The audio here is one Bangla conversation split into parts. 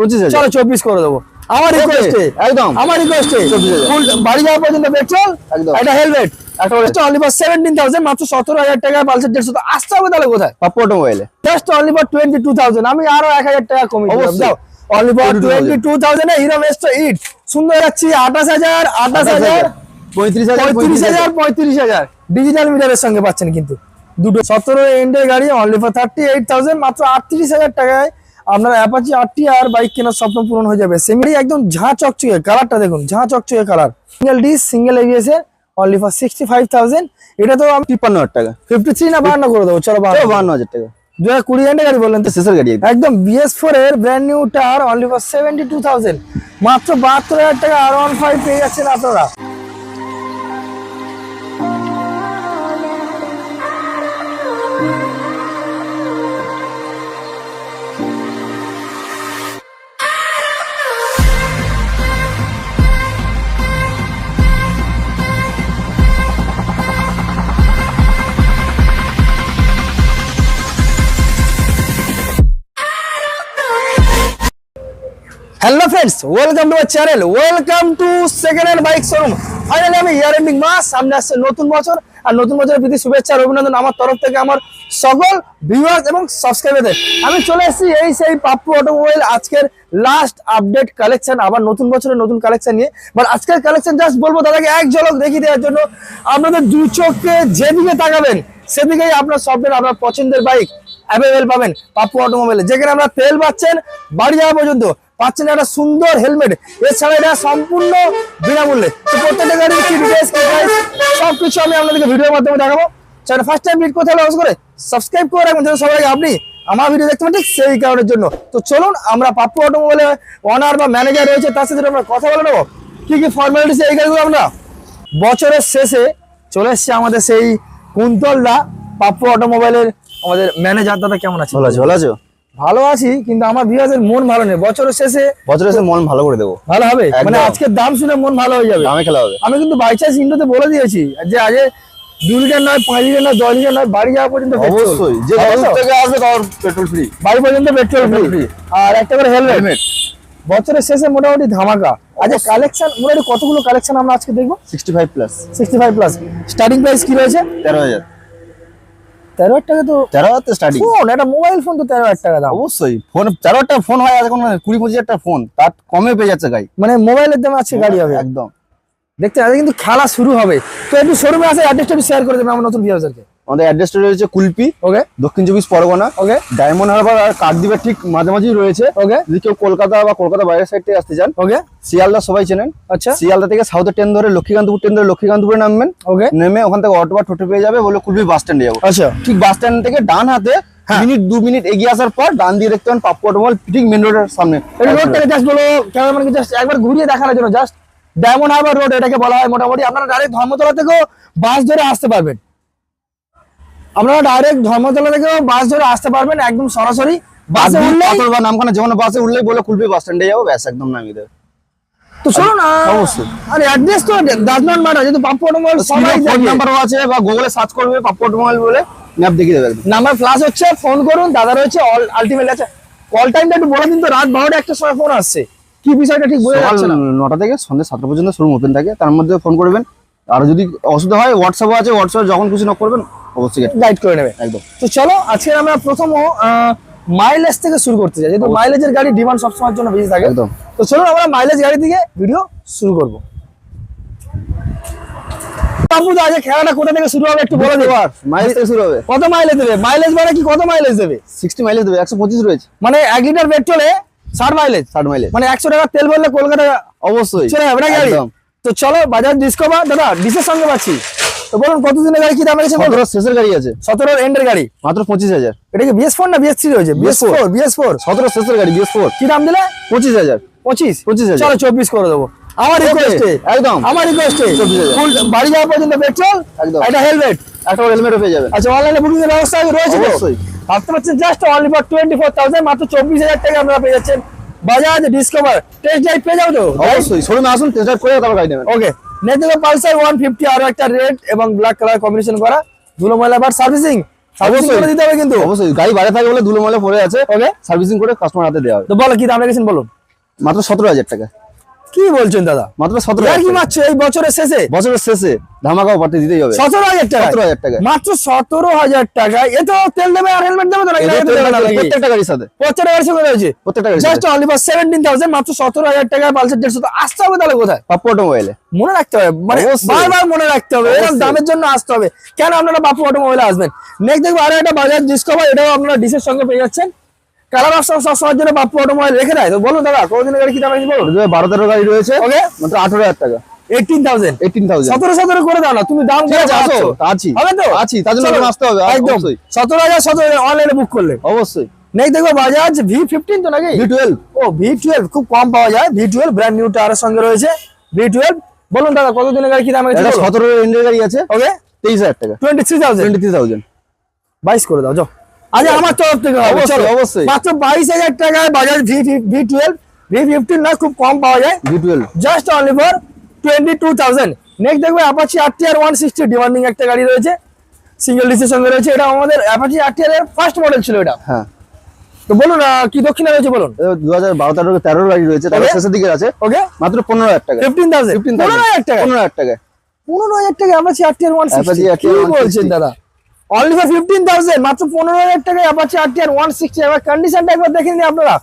পঁচিশ চলো চব্বিশ করে দেবো। আমার রিকোয়েস্টে একদম। আমার রিকোয়েস্টে বাড়ি যাওয়া পর্যন্ত পেট্রোল একদম। হেলমেট হাজার টাকা আমি আরও এক হাজার কমিয়ে only for twenty two thousand Hero Maestro edge সুন্দর যাচ্ছি। আঠাশ হাজার আঠাশ হাজার। পঁয়ত্রিশ হাজার পঁয়ত্রিশ হাজার পঁয়ত্রিশ হাজার। ডিজিটাল মিটারের সঙ্গে পাচ্ছেন কিন্তু। দুটো সতেরো এন্ডের গাড়ি only for thirty eight thousand মাত্র আটত্রিশ হাজার টাকায় আপনার অ্যাপাচি আটটি আর বাইক কেনার স্বপ্ন পূরণ হয়ে যাবে। সেমি একদম ঝাঁ চকচকে কালারটা দেখুন ঝাঁ চকচকে colour single disc single ABS এর only for sixty five thousand এটা তো আমি তিপ্পান্ন হাজার টাকা। ফিফটি থ্রি না বাহান্ন করে দেবো চলো বাহান্ন। হাজার টাকা। দু হাজার কুড়ি এন্ডের গাড়ি বললেন তো? শেষের গাড়ি। একদম। একদম বিএস ফোর এর brand new tyre only for seventy two thousand মাত্র বাহাত্তর হাজার টাকা আর ওয়ান ফাইভ পেয়ে যাচ্ছেন আপনারা। Friends welcome to our channel welcome to second hand bike showroom finally আমি ইয়ার এন্ডিং মাস, সামনে আসছে নতুন বছর, আর নতুন বছরের প্রীতি শুভেচ্ছা আর আমার তরফ থেকে আমার সকল ভিউয়ার্স এবং সাবস্ক্রাইবারদের আমি চলে এসেছি এই সেই পাপ্পু অটোমোবাইল আজকের লাস্ট আপডেট কালেকশন আবার নতুন বছরের নতুন কালেকশন নিয়ে। বাট আজকের কালেকশন জাস্ট বলব দাদাকে এক ঝলক দেখিয়ে দেওয়ার জন্য, আপনাদের দু চোখে যেদিকে তাকাবেন, সেদিকেই আপনার স্বপ্নের, আপনার পছন্দের বাইক অ্যাভেলেবেল পাবেন পাপ্পু অটোমোবাইলে যেখানে আমরা তেল পাচ্ছেন বাড়ি যাওয়া পর্যন্ত। পাচ্ছেন একটা সুন্দর হেলমেট এছাড়া এটা সম্পূর্ণ বিনামূল্যে। প্রত্যেকটা গাড়ির কি ডিটেলস কি সব কিছু আমি আপনাদেরকে ভিডিওর মাধ্যমে দেখাবো। চ্যানেল ফার্স্ট টাইম ভিডিও কোথাও লস করে সাবস্ক্রাইব করে রাখবেন, যেন সবাই আপনি আমার ভিডিও দেখতে পান সেই কারণের জন্য। তো চলুন, আমরা পাপ্পু অটোমোবাইলে ওনার বা ম্যানেজার রয়েছে, তার সাথে আমরা কথা বলে নেব। কি কি ফর্মালিটিস এই গাড়িগুলো আমরা বছরের শেষে চলে এসছে আমাদের সেই কুন্তলদা পাপ্পু অটোমোবাইলের আমাদের ম্যানেজার দাদা কেমন আছে? ভালো আছো ভালো আছো? ভালো আছি কিন্তু আমার বিহাজের মন ভালো নেই। বছরের শেষে বছরের শেষে মন ভালো করে দেবো। ভালো হবে? মানে আজকের দাম শুনে মন ভালো হয়ে যাবে। দামে খেলা হবে। আমি কিন্তু বাই চান্স ইন্ডোতে বলে দিয়েছি যে আজ দু লিটার নয় পাঁচ লিটার নয় দশ লিটার নয় বাড়ি যাওয়া পর্যন্ত অবশ্যই। যে? থেকে আসবে তার পেট্রোল ফ্রি বাড়ি পর্যন্ত পেট্রোল ফ্রি আর একটা করে হেলমেট হেলমেট বছরের শেষে মোটামুটি ধামাকা। আচ্ছা কালেকশন মোটামুটি কতগুলো কালেকশন আমরা আজকে দেখব? Sixty five plus sixty five plus starting price কি রয়েছে? তেরো হাজার। তেরো হাজার টাকা তো তেরো হাজার স্টার্টিং ফোন একটা মোবাইল ফোন তো তেরো হাজার টাকা দাম। অবশ্যই ফোন তেরো হাজার টাকা ফোন হয় এখন কুড়ি পঁচিশ হাজার টাকা ফোন তার কমে পেয়ে যাচ্ছে গাড়ি মানে মোবাইলের দাম আছে গাড়ি হবে। একদম। দেখতে আজকে কিন্তু খেলা শুরু হবে। তো একটু শোরুমে আসে অ্যাড্রেসটা একটু শেয়ার করে দেবেন আমার নতুন আমাদের অ্যাড্রেসটা রয়েছে কুলপি ওকে দক্ষিণ চব্বিশ পরগনা ওকে ডায়মন্ড হারবার আর কাকদ্বীপের ঠিক মাঝামাঝি রয়েছে। ওকে যদি কেউ কলকাতা বা কলকাতা বাইরের সাইড থেকে আসতে চান ওকে শিয়ালদা সবাই চেনেন। আচ্ছা। শিয়ালদা থেকে সাউথের ট্রেন ধরে লক্ষ্মীকান্তপুর ট্রেন ধরে লক্ষ্মীকান্তপুরে নামবেন। ওকে নেমে ওখান থেকে অটো বা টোটো পেয়ে যাবে বলে কুলপি বাস স্ট্যান্ডে যাব। আচ্ছা। ঠিক বাস স্ট্যান্ড থেকে ডান হাতে হ্যাঁ। মিনিট দু মিনিট এগিয়ে আসার পর ডান দিয়ে দেখতে পান পাপ্পু অটোমল ঠিক মেন রোডের সামনে। জাস্ট বলো ক্যামেরাম্যানকে জাস্ট একবার ঘুরিয়ে দেখানোর জন্য জাস্ট ডায়মন্ড হারবার রোড এটাকে বলা হয় মোটামুটি। আপনারা ডাইরেক্ট ধর্মতলা থেকেও বাস ধরে আসতে পারবেন। আপনারা ডাইরেক্ট ধর্মতলা থেকেও বাস ধরে আসতে পারবেন একদম সরাসরি। বাসে পাথর নামখানা যেমন বাসে উঠলেই বলে কুলপি বাস স্ট্যান্ডে যাব ব্যাস একদম নামিয়ে দেবে। তো শোনো না অবশ্যই। আরে অ্যাড্রেস তো ডাজ নট ম্যাটার যেহেতু পাপ্পু অটোমোবাইল সবাই ফোন নাম্বারও আছে বা গুগলে সার্চ করবে পাপ্পু অটোমোবাইল বলে ম্যাপ দেখিয়ে দেবে নাম্বার হচ্ছে ফোন করুন দাদা রয়েছে অল আলটিমেট আছে কল টাইমটা একটু বলে দিন তো রাত বারোটা একটা সময় ফোন আসছে। কি বিষয়টা ঠিক বোঝা যাচ্ছে না? নটা থেকে সন্ধ্যে সাতটা পর্যন্ত শোরুম ওপেন থাকে তার মধ্যে ফোন করবেন। আর যদি অসুবিধা হয় হোয়াটসঅ্যাপও আছে হোয়াটসঅ্যাপ যখন খুশি নক করবেন অবশ্যই গাইড করে নেবে। একদম। তো চলো আজকে আমরা প্রথম মাইলেজ থেকে শুরু করতে চাই। যেহেতু মাইলেজের গাড়ি ডিমান্ড সবসময়ের জন্য বেশি থাকে। একদম। তো চলো আমরা মাইলেজ গাড়ি থেকে ভিডিও শুরু করব। বাবু আজকে খেলাটা কোথা থেকে শুরু হবে একটু বলে দেবো আর মাইলেজ থেকে শুরু হবে। কত মাইলেজ দেবে? মাইলেজ মানে কি? কত মাইলেজ দেবে? সিক্সটি মাইলেজ দেবে একশো পঁচিশ রয়েছে। মানে এক লিটার পেট্রোলে ষাট মাইলেজ ষাট মাইলেজ মানে একশো টাকা তেল কলকাতা অবশ্যই। চলে যাবে না গাড়ি? তো চলো ডিসকভার দাদা ডিসের সঙ্গে পাচ্ছি। তো বলুন কত দিনের গাড়ি? কি দাম রেখেছে সতেরো শেষের গাড়ি আছে। সতেরোর এন্ডের গাড়ি? মাত্র পঁচিশ হাজার। এটা কি বিএস ফোর না বিএস থ্রি রয়েছে? BS BS4 four BS four সতেরো শেষের গাড়ি বিএস ফোর কি দাম দিলে? পঁচিশ হাজার। পঁচিশ? পঁচিশ হাজার। চলো চব্বিশ করে দেবো। আমার রিকোয়েস্টে একদম। আমার রিকোয়েস্টে ফুল বাড়ি যাওয়া পর্যন্ত পেট্রোল একদম। একটা হেলমেট একটা হেলমেটও পেয়ে যাবেন আচ্ছা অনলাইনে বুকিং এর ব্যবস্থা রয়েছে অবশ্যই। ভাবতে পারছেন just only for twenty four thousand মাত্র চব্বিশ হাজার টাকা আপনারা পেয়ে যাচ্ছেন। বাজাজ ডিসকভার টেস্ট ড্রাইভ পেয়ে যাও তো? অবশ্যই। শোরুমে আসুন টেস্ট ড্রাইভ করে তারপর গাড়ি নেবেন। ওকে নেটে পালসার ওয়ান ফিফটি আরও একটা রেড এবং ব্ল্যাক কালার কম্বিনেশন করা ধুলো ময়লা বার সার্ভিসিং সার্ভিসিং করে দিতে হবে কিন্তু। অবশ্যই। গাড়ি বাইরে থাকে বলে ধুলো মলে পড়ে আছে। ওকে সার্ভিসিং করে কাস্টমার হাতে দেওয়া হবে। তো বলো কি দাম রেখেছেন বলুন? মাত্র সতেরো হাজার টাকা। কি বলছেন দাদা? মাত্র সতেরো আর হাজার কি টাকা। মারছো এই বছরের শেষে? বছরের শেষে ধামাকা অফারটি দিতেই হবে। সতেরো হাজার টাকা সতেরো হাজার টাকা মাত্র সতেরো হাজার টাকা এ তো তেল দেবে আর হেলমেট দেবে তো? প্রত্যেকটা গাড়ির সাথে। প্রত্যেকটা গাড়ির সঙ্গে রয়েছে? প্রত্যেকটা গাড়ির just only for seventeen thousand মাত্র সতেরো হাজার টাকায় পালসার দেড়শো তো আসতে হবে তাহলে কোথায়? পাপ্পু অটোমোবাইলে মনে রাখতে হবে মানে বারবার মনে রাখতে হবে এরকম দামের জন্য আসতে হবে। কেন আপনারা বাপু অটোমোবাইলে আসবেন? নেক্সট দেখব আরও একটা বাজাজ ডিসকভার এটাও আপনারা ডিসের সঙ্গে পেয়ে যাচ্ছেন। কালার অপশন সব সময়ের জন্য বাপু অটোমোবাইল রেখে দেয়। তো বলুন দাদা কোনদিনের গাড়ি কি দাম আছে বলুন? বারো তেরো গাড়ি রয়েছে। ওকে? মাত্র আঠারো হাজার টাকা। এইটিন থাউজেন্ড এইটিন থাউজেন্ড সতেরো সতেরো করে দাও না তুমি দাম ঠিক করে আছে আসো বাড়াচ্ছো। আছি। হবে তো? আছি তার জন্য আসতে হবে একদম। সতেরো হাজার সতেরো অনলাইনে বুক করলে। অবশ্যই। বাজাজ ভি ফিফটিন তো নাকি? ভি টুয়েলভ ও ভি টুয়েলভ খুব কম পাওয়া যায়। ভি টুয়েলভ ব্র্যান্ড নিউ টায়ারের সঙ্গে রয়েছে। ভি টুয়েলভ বলুন দাদা কত দিনের গাড়ি কি দাম আছে সতেরো রেঞ্জের গাড়ি আছে। ওকে? তেইশ হাজার টাকা। Twenty three thousand twenty three thousand বাইশ করে দাও যাও। আজ আমার তরফ থেকে অবশ্যই, অবশ্যই। মাত্র বাইশ হাজার টাকায় Bajaj V V twelve V fifteen না খুব কম পাওয়া যায়। V twelve just only for twenty two thousand next দেখবে Apache RTR one sixty demanding একটা গাড়ি রয়েছে। সিঙ্গেল ডিসের সঙ্গে রয়েছে। এটা আমাদের অ্যাপাচি আরটিআর এর ফার্স্ট মডেল ছিল এটা। হ্যাঁ। তো বলুন কি দক্ষিণে রয়েছে বলুন? দু হাজার বারো তেরো তেরো গাড়ি রয়েছে তার শেষের দিকে আছে। ওকে মাত্র পনেরো হাজার টাকা ফিফটিন থাউজেন্ড ফিফটিন পনেরো হাজার টাকা পনেরো হাজার টাকা পনেরো হাজার টাকা অ্যাপাচি আরটিআর ওয়ান সিক্সটি কি বলছেন দাদা? অনলি ফর ফিফটিন থাউজেন্ড মাত্র পনেরো হাজার টাকায় অ্যাপাচি আরটিআর ওয়ান সিক্সটি এবার কন্ডিশনটা একবার দেখে নিন আপনারা।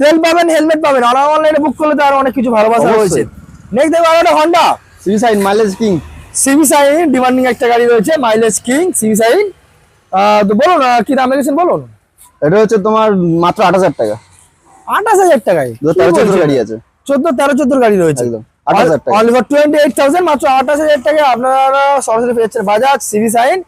তেল পাবেন হেলমেট পাবেন আর অনলাইনে বুক করলে তো আর অনেক কিছু ভালোবাসা রয়েছে নেক্সট দেখব আর একটা Honda CB Shine mileage king CB Shine demanding একটা গাড়ি রয়েছে মাইলেজ কিং সিভি সাইন তো বলুন কি দাম রেখেছেন বলুন? এটা হচ্ছে তোমার মাত্র আট হাজার টাকা। আঠাশ হাজার টাকায়? তেরো চোদ্দ গাড়ি আছে। চোদ্দ তেরো চোদ্দ গাড়ি রয়েছে। একদম, 28,000 টাকা। Only for twenty eight thousand মাত্র আঠাশ হাজার টাকা আপনারা সরাসরি পেয়েছেন বাজাজ সিভি সাইন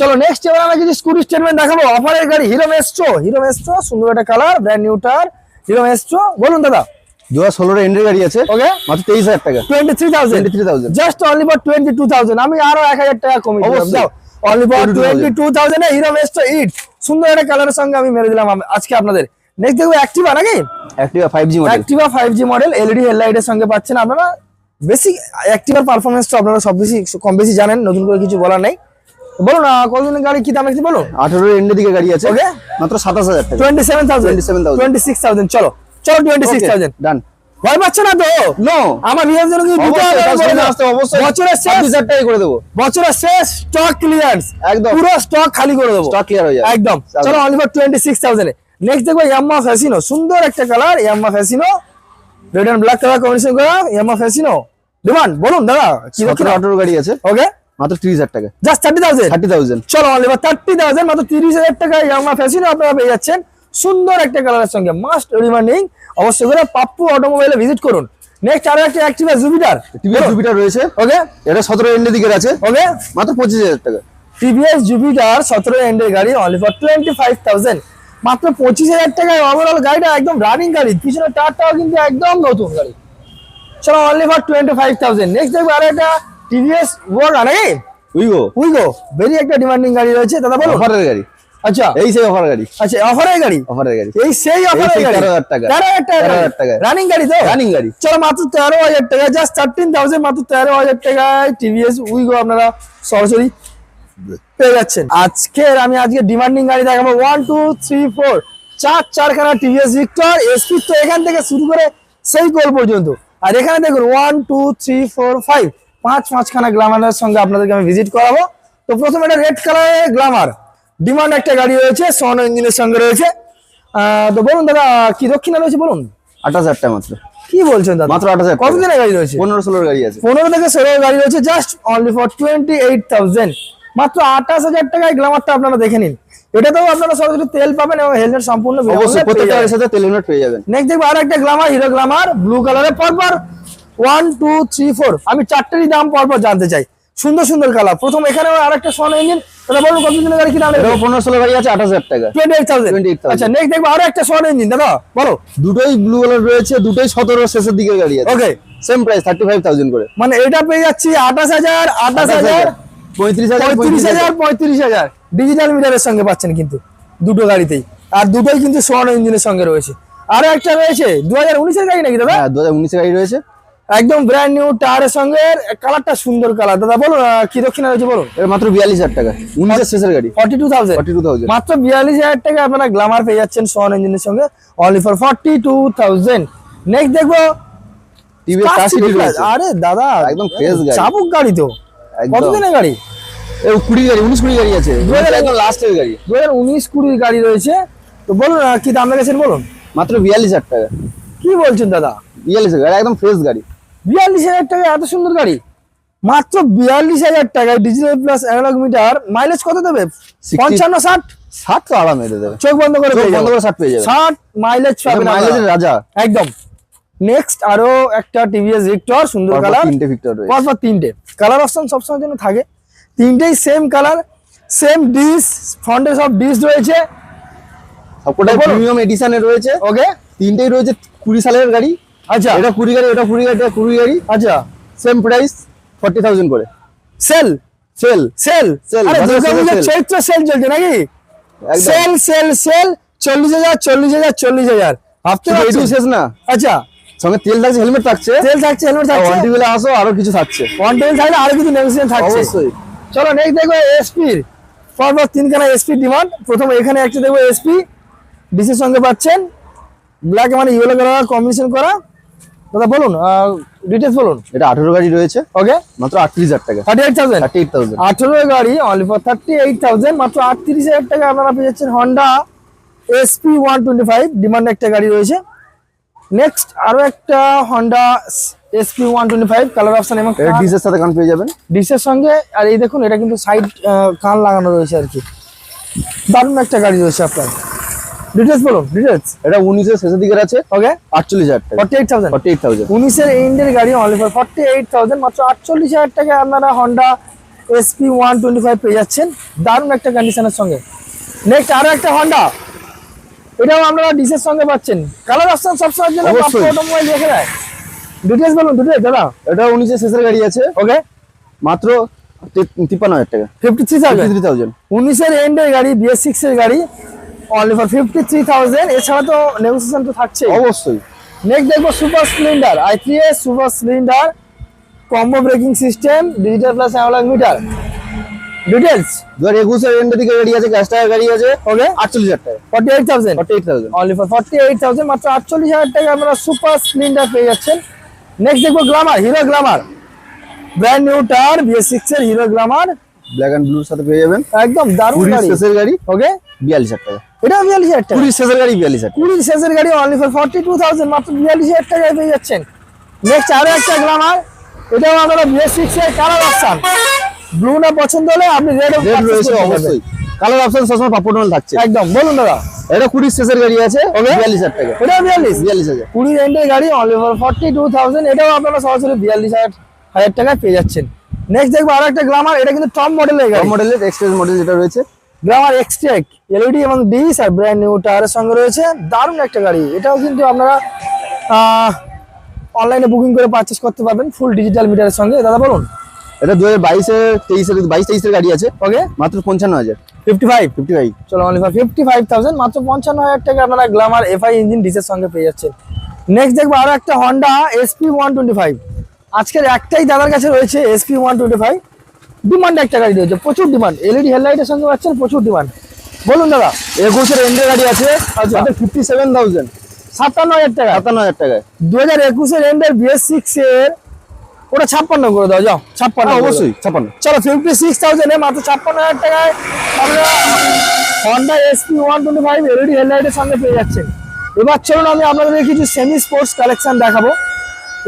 চলো নেক্সট এবার আমরা কিছু স্কুটি স্টেটমেন্ট দেখাবো। অফারের গাড়ি হিরো মেস্ট্রো হিরো মেস্ট্রো সুন্দর একটা colour brand new tyre Hero Maestro বলুন দাদা। দু হাজার ষোলোর এন্ডের গাড়ি আছে। ওকে মাত্র তেইশ হাজার টাকা। Twenty three thousand three thousand just only for twenty two thousand আমি আরও এক হাজার টাকা কমে দিলাম। অবশ্যই। যাও। Only for twenty two thousand Hero Maestro edge সুন্দর একটা কালারের সঙ্গে আমি মেরে দিলাম আজকে আপনাদের। নেক্সট দেখব অ্যাক্টিভা নাকি? Activa five G model Activa five G model LED হেডলাইটের সঙ্গে পাচ্ছেন আপনারা। বেসিক অ্যাক্টিভার পারফরমেন্স তো আপনারা সব বেশি কম বেশি জানেন নতুন করে কিছু বলার নেই। বলুন না কতদিনের গাড়ি? কি দাম একটু বলুন? আঠারোর এন্ডের দিকে গাড়ি আছে। Okay. মাত্র সাতাশ হাজার twenty seven thousand twenty six thousand চলো চলো টোয়েন্টি সিক্স থাউজেন্ড ডান ভয় পাচ্ছে না তো? নো আমার বিয়ের জন্য কি দিতে হবে? অবশ্যই। বছরের শেষ ছাব্বিশ করে দেবো। বছরের শেষ স্টক ক্লিয়ারেন্স একদম। পুরো স্টক খালি করে দেবো। স্টক ক্লিয়ার হয়ে যাবে। একদম। চলো। Only for twenty six thousand next দেখব ইয়াম্মা ফ্যাসিনো সুন্দর একটা colour Yamaha Fascino red and black colour combination করা ইয়াম্মা ফ্যাসিনো ডিমান্ড বলুন দাদা কি আঠারো গাড়ি আছে। ওকে মাত্র ত্রিশ হাজার টাকা। Just thirty thousand thirty thousand চলো অনলি ফর থার্টি থাউজেন্ড মাত্র তিরিশ হাজার টাকা। ইয়াম্মা ফ্যাসিনো আপনারা পেয়ে যাচ্ছেন সুন্দর একটা কালারের সঙ্গে। মাস্ট রিমান্ডিং অবশ্যই করে পাপ্পু অটোমোবাইলে ভিজিট করুন। নেক্সট আরও একটা অ্যাক্টিভা জুপিটার টিভিএস জুপিটার রয়েছে। ওকে এটা সতেরো এন্ডের দিকে আছে। ওকে মাত্র পঁচিশ হাজার টাকা। টিভিএস জুপিটার সতেরো এন্ডের গাড়ি only for twenty five thousand মাত্র পঁচিশ হাজার টাকায় ওভারঅল গাড়িটা একদম রানিং গাড়ি। পিছনে টায়ারটাও কিন্তু একদম নতুন গাড়ি। চলো only for twenty five thousand next দেখব আর একটা টিভিএস ওয়ার্ল্ড নাকি? উইগো উইগো ভেরি একটা ডিমান্ডিং গাড়ি রয়েছে দাদা বলো অফারের গাড়ি। আচ্ছা। এই সেই অফার গাড়ি। আচ্ছা অফারের গাড়ি? অফারের গাড়ি। এই সেই অফারের গাড়ি। 13,000 টাকা। তেরো হাজার টাকা। 13,000 টাকা। রানিং গাড়ি তো? রানিং গাড়ি। চলো মাত্র তেরো হাজার টাকা। জাস্ট থার্টিন থাউজেন্ড মাত্র তেরো হাজার টাকায় টিভিএস উইগো আপনারা সরাসরি পেয়ে যাচ্ছেন। আজকের আমি আজকে ডিমান্ডিং গাড়ি দেখাবো। ওয়ান টু থ্রি ফোর চার চারখানা টিভিএস ভিক্টর এসপি তো এখান থেকে শুরু করে সেই গোল পর্যন্ত। আর এখানে দেখুন one two three four five পাঁচ পাঁচখানা গ্লামারের সঙ্গে আপনাদেরকে আমি ভিজিট করাবো। তো প্রথমে এটা রেড কালারের গ্লামার ডিমান্ড একটা গাড়ি রয়েছে সন ইঞ্জিনের সঙ্গে রয়েছে। তো বলুন দাদা কি দক্ষিণা রয়েছে বলুন? আঠাশ হাজার টাকা মাত্র। কি বলছেন দাদা? মাত্র আঠাশ হাজার। কতদিনের গাড়ি রয়েছে? পনেরো ষোলোর গাড়ি আছে। পনেরো থেকে ষোলো গাড়ি রয়েছে just only for twenty eight thousand মাত্র আঠাশ হাজার টাকায় গ্লামারটা আপনারা দেখে নিন। এটাতেও আপনারা সরাসরি তেল পাবেন এবং হেলমেট সম্পূর্ণ সাথে তেল হেলমেট পেয়ে যাবেন। নেক্সট দেখব আর একটা গ্লামার হিরো গ্লামার ব্লু কালারের পরপর ওয়ান টু থ্রি ফোর আমি চারটেরই দাম পরপর জানতে চাই। সুন্দর সুন্দর কালার প্রথম এখানে আর একটা সোন ইঞ্জিন দাদা বলুন কত দিনের গাড়ি কি দাম এটাও পনেরো ষোলো গাড়ি আছে আঠাশ হাজার টাকা। টোয়েন্টি এইট থাউজেন্ড 28,000 আচ্ছা নেক্সট দেখব আরও একটা সোন ইঞ্জিন দাদা বলো। দুটোই ব্লু কালার রয়েছে দুটোই সতেরো শেষের দিকে গাড়ি আছে। Okay same price thirty five thousand করে। মানে এটা পেয়ে যাচ্ছি আঠাশ হাজার আঠাশ হাজার পঁয়ত্রিশ হাজার পঁয়ত্রিশ হাজার। পঁয়ত্রিশ হাজার ডিজিটাল মিটারের সঙ্গে পাচ্ছেন কিন্তু দুটো গাড়িতেই। আর দুটোই কিন্তু সোয়ানো ইঞ্জিনের সঙ্গে রয়েছে। আরও একটা রয়েছে দু হাজার উনিশের গাড়ি নাকি দাদা? হ্যাঁ দু হাজার উনিশের গাড়ি রয়েছে। একদম ব্র্যান্ড নিউ টায়ারের সঙ্গে কালারটা সুন্দর কালার দাদা বলুন আহ, কি দক্ষিণা রয়েছে এটা মাত্র বিয়াল্লিশ হাজার টাকা। উনিশের শেষের গাড়ি। Forty two thousand forty two thousand মাত্র বিয়াল্লিশ হাজার টাকা আপনারা গ্লামার পেয়ে যাচ্ছেন সোয়ান ইঞ্জিনের সঙ্গে। Only for forty two thousand next দেখব আরে দাদা একদম fresh গাড়ি। চাবুক গাড়ি তো। একদম। কত দিনের গাড়ি? এই কুড়ি গাড়ি উনিশ কুড়ি গাড়ি আছে। দু হাজার- একদম লাস্টের গাড়ি। দু হাজার উনিশ কুড়ির গাড়ি রয়েছে। তো বলুন কি দাম রেখেছেন বলুন? মাত্র বিয়াল্লিশ হাজার টাকা। কি বলছেন দাদা? বিয়াল্লিশ হাজার একদম ফ্রেশ গাড়ি। বিয়াল্লিশ হাজার টাকা এত সুন্দর গাড়ি। মাত্র বিয়াল্লিশ হাজার টাকায় digital plus analogue meter mileage কত দেবে? পঞ্চান্ন ষাট? ষাট তো আরাম দেবে। চোখ বন্ধ করে বন্ধ করে ষাট পেয়ে যাবে। ষাট মাইলেজ আপনারা। রাজা। একদম। নেক্সট আরও একটা টিভিএস ভিক্টর সুন্দর কালার তিনটে ভিক্টর পরপর তিনটে। কালার অপশন সবসময় জন্য থাকে। তিনটেই সেম কালার সেম ডিস ফ্রন্টে সব ডিস রয়েছে। সবকটাই। প্রিমিয়াম এডিশনে রয়েছে। ওকে তিনটেই রয়েছে কুড়ি সালের গাড়ি। আচ্ছা। এটা কুড়ি গাড়ি এটা কুড়ি গাড়ি এটা কুড়ি গাড়ি। আচ্ছা। সেম প্রাইস ফর্টি থাউজেন্ড করে। সেল সেল সেল sale, চৈত্র সেল চলছে নাকি? সেল সেল সেল চল্লিশ হাজার চল্লিশ হাজার চল্লিশ হাজার। ভাবতে? শেষ না। আচ্ছা। সঙ্গে তেল থাকছে হেলমেট থাকছে। তেল থাকছে হেলমেট থাকছে। ওয়ান্টি বেলে আসো আরও কিছু থাকছে। ওয়ান টেবিল থাকলে আরও কিছু নেগোসিয়েশন থাকছে। অবশ্যই। চলো নেক্সট দেখব এসপির পরপর তিনখানা এসপি ডিমান্ড প্রথম এখানে একটা দেখব এসপি ডিসের সঙ্গে পাচ্ছেন। ব্ল্যাক মানে ইয়েলো কালার কম্বিনেশন করা। দাদা বলুন ডিটেলস বলুন। এটা আঠেরো গাড়ি রয়েছে। ওকে মাত্র আটত্রিশ হাজার টাকা। Thirty eight thousand thirty eight thousand আঠেরো গাড়ি only for thirty eight thousand মাত্র আটত্রিশ হাজার টাকা আপনারা পেয়ে যাচ্ছেন Honda SP one twenty five demand একটা গাড়ি রয়েছে। নেক্সট আরও একটা Honda SP one twenty five colour option এবং ডিসের সাথে কান পেয়ে যাবেন ডিসের সঙ্গে আর এই দেখুন এটা কিন্তু সাইড কান লাগানো রয়েছে আর কি। দারুণ একটা গাড়ি রয়েছে আপনার। ডিটেলস বলুন ডিটেলস এটা উনিশের শেষের দিকের আছে। ওকে আটচল্লিশ হাজার টাকা। Forty eight thousand forty eight thousand উনিশের ইন্ডের গাড়ি only for forty eight thousand মাত্র আটচল্লিশ হাজার টাকা আপনারা ওয়ান টোয়েন্টি ফাইভ পেয়ে যাচ্ছেন। দারুণ একটা কন্ডিশনের সঙ্গে। নেক্সট আরও একটা হন্ডা এটাও আপনারা ডিসের সঙ্গে পাচ্ছেন। কালার অপশন সবসময়ের জন্য। অটোমোবাইল রেখে দেয় ডিটেলস বলুন ডিটেলস দাদা। এটা উনিশের শেষের গাড়ি আছে। ওকে মাত্র তিপ্পান্ন হাজার টাকা। ফিফটি থ্রি থাউজেন্ড উনিশের এন্ডের গাড়ি বিএস সিক্স এর গাড়ি। Only for fifty three thousand এছাড়া তো নেগোসিয়েশন তো থাকছে অবশ্যই। নেক্সট দেখব super Splendor I three S super Splendor combo braking system digital plus analogue meter details দু হাজার একুশের এন্ডের দিকে গাড়ি আছে গ্যাস টাকার গাড়ি আছে। ওকে আটচল্লিশ হাজার টাকা। Forty eight thousand forty eight thousand only for forty eight thousand মাত্র আটচল্লিশ হাজার টাকা আপনারা সুপার স্প্লেন্ডার পেয়ে যাচ্ছেন। নেক্সট দেখব Glamour Hero Glamour brand new tyre BS six এর হিরো গ্লামার ব্ল্যাক অ্যান্ড ব্লুর সাথে পেয়ে যাবেন। একদম দারুণ কুড়ির গাড়ি। শেষের গাড়ি। ওকে? বিয়াল্লিশ হাজার টাকা। এটা বিয়াল্লিশ হাজার টাকা। কুড়ির শেষের গাড়ি বিয়াল্লিশ হাজার টাকা। কুড়ির শেষের গাড়ি only for forty two thousand মাত্র বিয়াল্লিশ হাজার টাকায় পেয়ে যাচ্ছেন। নেক্সট আরও একটা গ্লামার এটাও আপনারা বিএস সিক্স এর কালার অপশন ব্লু না পছন্দ হলে আপনি রেড রেড রয়েছে অবশ্যই। কালার অপশন সবসময় পাপড় থাকছে। একদম বলুন দাদা। এটা কুড়ির শেষের গাড়ি আছে. বিয়াল্লিশ হাজার টাকা। এটা বিয়াল্লিশ? বিয়াল্লিশ হাজার। কুড়ি রেন্টের গাড়ি only for forty two thousand এটাও আপনারা সরাসরি বিয়াল্লিশ হাজার হাজার টাকায় পেয়ে যাচ্ছেন। নেক্সট দেখব আরও একটা গ্লামার এটা কিন্তু টপ মডেলের গাড়ি। মডেলের এক্সপ্রেস মডেল যেটা রয়েছে। গ্লামার এক্সট্রেক এলইডি এবং ডিস আর ব্র্যান্ড নিউ টায়ারের সঙ্গে রয়েছে। দারুণ একটা গাড়ি। এটাও কিন্তু আপনারা অনলাইনে বুকিং করে পারচেস করতে পারবেন ফুল ডিজিটাল মিটারের সঙ্গে। দাদা বলুন। এটা দু হাজার বাইশের তেইশের বাইশ তেইশের গাড়ি আছে। ওকে মাত্র পঞ্চান্ন হাজার। ফিফটি ফাইভ ফিফটি ফাইভ চলো অনলি ফিফটি ফাইভ থাউজেন্ড মাত্র পঞ্চান্ন হাজার টাকা আপনারা গ্লামার এফআই ইঞ্জিন ডিসের সঙ্গে পেয়ে যাচ্ছেন। নেক্সট দেখব আরও একটা Honda SP one twenty five আজকের একটাই দাদার কাছে রয়েছে SP one twenty five demand একটা গাড়ি রয়েছে প্রচুর ডিমান্ড এলইডি হেডলাইটের সঙ্গে পাচ্ছেন প্রচুর ডিমান্ড বলুন দাদা একুশের এন্ডের গাড়ি আছে। ফিফটি সেভেন থাউজেন্ড সাতান্ন হাজার টাকা। সাতান্ন হাজার টাকায়। দু হাজার একুশের এন্ডের বিএস সিক্স এর ওটা ছাপ্পান্ন করে দাও যাও ছাপ্পান্ন হ্যাঁ। অবশ্যই ছাপান্ন চলো ফিফটি সিক্স থাউজেন্ডে মাত্র ছাপ্পান্ন হাজার টাকায় আমরা Honda SP one twenty five LED হেডলাইটের সঙ্গে পেয়ে যাচ্ছেন। এবার চলুন আমি আপনাদের কিছু সেমি স্পোর্টস কালেকশন দেখাবো।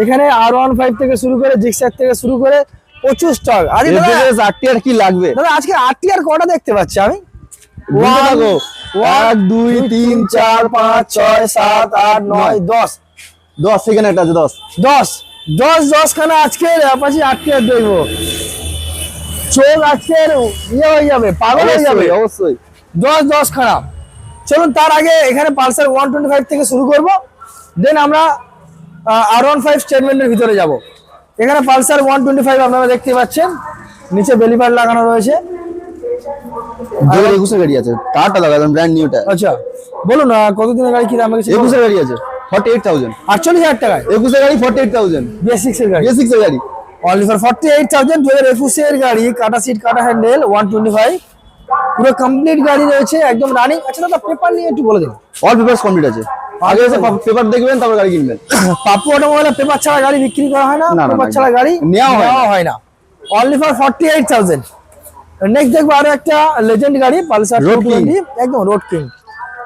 এখানে আর ওয়ান ফাইভ থেকে শুরু করে জিক্সার থেকে শুরু করে প্রচুর স্টক আটটি আর কি লাগবে? দাদা আজকে আটটি আর কটা দেখতে পাচ্ছি আমি। এক দুই তিন চার পাঁচ ছয় সাত আট নয়। দশ। দশ সেকেন্ড একটা আছে দশ। দশ। দশ আজকে আটটি আর দেখব। চোখ আজকে ইয়ে হয়ে যাবে পাগল হয়ে যাবে। অবশ্যই অবশ্যই। দশ দশ খারাপ চলুন তার আগে এখানে পালসার ওয়ান টোয়েন্টি ফাইভ থেকে শুরু করব। দেন আমরা আর ওয়ান ফাইভ স্টেটমেন্টের ভিতরে যাব। এখানে পালসার ওয়ান টোয়েন্টি ফাইভ আপনারা দেখতে পাচ্ছেন। নিচে বেলিপার লাগানো রয়েছে। দু হাজার একুশের গাড়ি আছে। টাটা লাগাবেন ব্র্যান্ড নিউটা আচ্ছা। বলুন কতদিনের গাড়ি কি দাম একুশের গাড়ি আছে। ফর্টি এইট থাউজেন্ড আটচল্লিশ হাজার টাকায়? একুশের গাড়ি ফর্টি এইট থাউজেন্ড এর গাড়ি গাড়ি। Only for forty eight thousand দু হাজার একুশের গাড়ি কাটা সিট কাটা হ্যান্ডেল ওয়ান টোয়েন্টি ফাইভ পুরো কমপ্লিট গাড়ি রয়েছে একদম রানিং আচ্ছা দাদা পেপার নিয়ে একটু বলে দিন। অল পেপার কমপ্লিট আছে। আগে এসে পেপার দেখবেন তারপর গাড়ি কিনবেন। পাপ্পু অটোমোবাইলে পেপার ছাড়া গাড়ি বিক্রি করা হয় না পেপার ছাড়া গাড়ি নেওয়া হয় না। Only for forty eight thousand next দেখব আরও একটা লেজেন্ড গাড়ি পালসার টু টোয়েন্টি একদম road king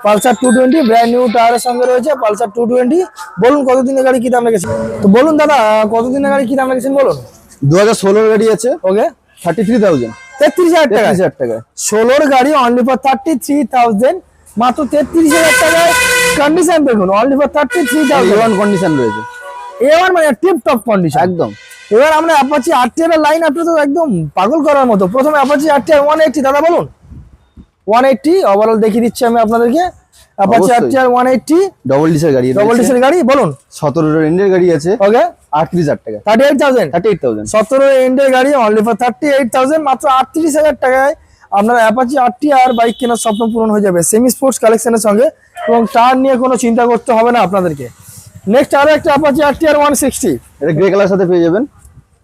Pulsar two twenty brand new টায়ারের সঙ্গে রয়েছে পালসার টু টোয়েন্টি বলুন কতদিনের গাড়ি কি দাম রেখেছেন? তো বলুন দাদা কতদিনের গাড়ি কি দাম রেখেছেন বলুন? দু হাজার ষোলোর গাড়ি আছে। ওকে। থার্টি থ্রি থাউজেন্ড তেত্রিশ হাজার টাকা হাজার টাকা ষোলোর গাড়ি only for thirty three thousand মাত্র তেত্রিশ হাজার টাকায় কন্ডিশন দেখুন only for thirty three thousand one condition রয়েছে। এবার মানে টিপ টপ কন্ডিশন একদম। এবার আমরা অ্যাপাচি আরটিআর এর লাইন আপনি তো একদম পাগল করার মতো। প্রথমে অ্যাপাচি আরটিআর ওয়ান এইটটি দাদা বলুন। ওয়ান এইটটি ওভারঅল দেখিয়ে দিচ্ছি আমি আপনাদেরকে। Apache. RTR one eighty double ডিসের গাড়ি ডবল ডিসের গাড়ি বলুন। সতেরো রেন্ডের গাড়ি আছে। ওকে আটত্রিশ হাজার টাকা। Thirty eight thousand thirty eight thousand সতেরো এন্ডের গাড়ি only for thirty eight thousand মাত্র আটত্রিশ হাজার টাকায় আপনার অ্যাপাচি আটটি আর বাইক কেনার স্বপ্ন পূরণ হয়ে যাবে। সেমি স্পোর্টস কালেকশনের সঙ্গে এবং তার নিয়ে কোনো চিন্তা করতে হবে না আপনাদেরকে। নেক্সট আরও একটা অ্যাপাচি আটটি আর ওয়ান সিক্সটি এটা গ্রে কালার সাথে পেয়ে যাবেন।